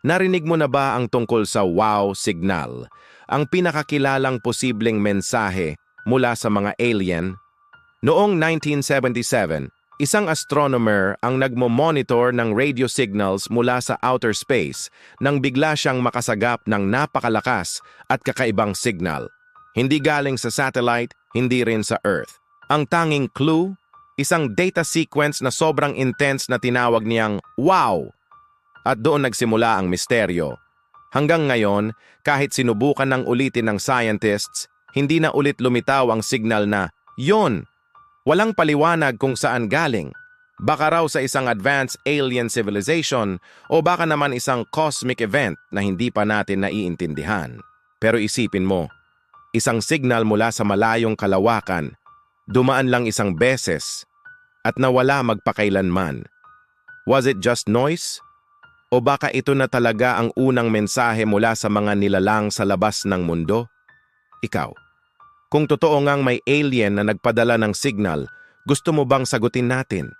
Narinig mo na ba ang tungkol sa wow signal? Ang pinakakilalang posibleng mensahe mula sa mga alien? Noong 1977, isang astronomer ang nagmo-monitor ng radio signals mula sa outer space nang bigla siyang makasagap ng napakalakas at kakaibang signal. Hindi galing sa satellite, hindi rin sa Earth. Ang tanging clue, isang data sequence na sobrang intense na tinawag niyang wow. At doon nagsimula ang misteryo. Hanggang ngayon, kahit sinubukan ng ulitin ng scientists, hindi na ulit lumitaw ang signal na, yon, walang paliwanag kung saan galing. Baka raw sa isang advanced alien civilization o baka naman isang cosmic event na hindi pa natin naiintindihan. Pero isipin mo, isang signal mula sa malayong kalawakan, dumaan lang isang beses, at nawala magpakailanman. Was it just noise? O baka ito na talaga ang unang mensahe mula sa mga nilalang sa labas ng mundo? Ikaw, kung totoo ngang may alien na nagpadala ng signal, gusto mo bang sagutin natin?